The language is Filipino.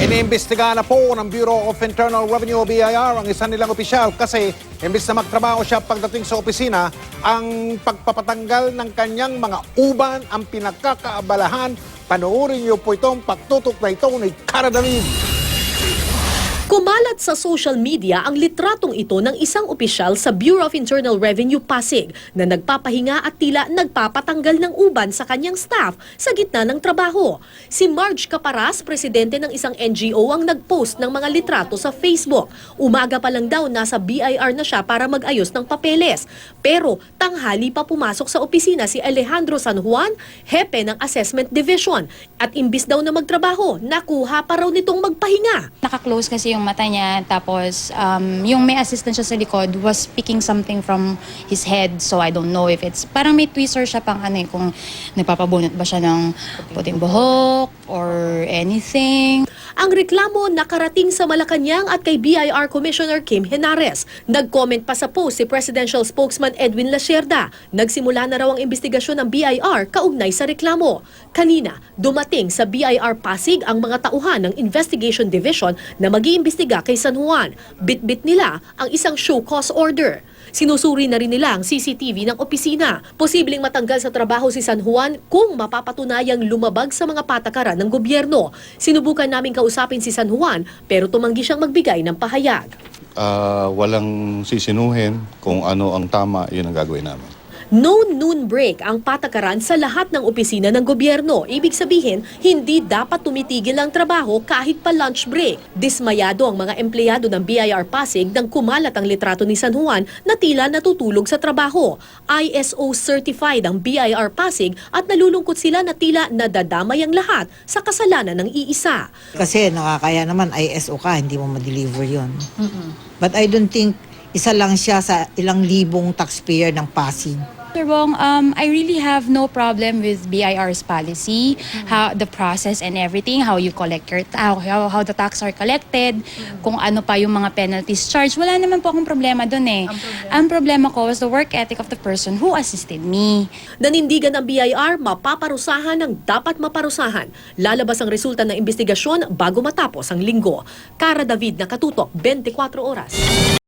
Iniimbestigahan na po ng Bureau of Internal Revenue o BIR ang isa nilang opisyal kasi imbis na magtrabaho siya pagdating sa opisina, ang pagpapatanggal ng kanyang mga uban ang pinagkakaabalahan. Panoorin niyo po itong pagtutok na ito ni Cara David. Kumalat sa social media ang litratong ito ng isang opisyal sa Bureau of Internal Revenue Pasig na nagpapahinga at tila nagpapatanggal ng uban sa kanyang staff sa gitna ng trabaho. Si Marge Caparas, presidente ng isang NGO ang nagpost ng mga litrato sa Facebook. Umaga pa lang daw nasa BIR na siya para mag-ayos ng papeles. Pero tanghali pa pumasok sa opisina si Alejandro San Juan, hepe ng Assessment Division. At imbis daw na magtrabaho, nakuha pa raw nitong magpahinga. Naka-close kasi yung mata niya, tapos um, yung may assistant siya sa likod was picking something from his head. So I don't know if it's, parang may twister siya pang ano eh, kung nagpapabunot ba siya ng puting buhok or anything. Ang reklamo nakarating sa Malacanang at kay BIR Commissioner Kim Henares. Nag-comment pa sa post si Presidential Spokesman Edwin Lacerda. Nagsimula na raw ang investigasyon ng BIR kaugnay sa reklamo. Kanina, dumating sa BIR Pasig ang mga tauhan ng Investigation Division na mag-iimbestiga kay San Juan. Bit-bit nila ang isang show cause order. Sinusuri na rin nila ang CCTV ng opisina. Posibleng matanggal sa trabaho si San Juan kung mapapatunayang lumabag sa mga patakaran ng gobyerno. Sinubukan namin kausapin si San Juan pero tumanggi siyang magbigay ng pahayag. Ah, walang sisinuhin kung ano ang tama, yun ang gagawin namin. No noon break ang patakaran sa lahat ng opisina ng gobyerno. Ibig sabihin, hindi dapat tumitigil ang trabaho kahit pa lunch break. Dismayado ang mga empleyado ng BIR Pasig nang kumalat ang litrato ni San Juan na tila natutulog sa trabaho. ISO certified ang BIR Pasig at nalulungkot sila na tila nadadamay ang lahat sa kasalanan ng iisa. Kasi nakakaya naman ISO ka, hindi mo ma-deliver yun. But I don't think isa lang siya sa ilang libong taxpayer ng Pasig. Sir Bong, um, I really have no problem with BIR's policy, how the process and everything, how you collect your how, how, how the tax are collected, kung ano pa yung mga penalties charged. Wala naman po akong problema doon eh. Ang problema ko was the work ethic of the person who assisted me. Nanindigan ng BIR, mapaparusahan ng dapat maparusahan. Lalabas ang resulta ng investigasyon bago matapos ang linggo. Cara David, Nakatutok, 24 Oras.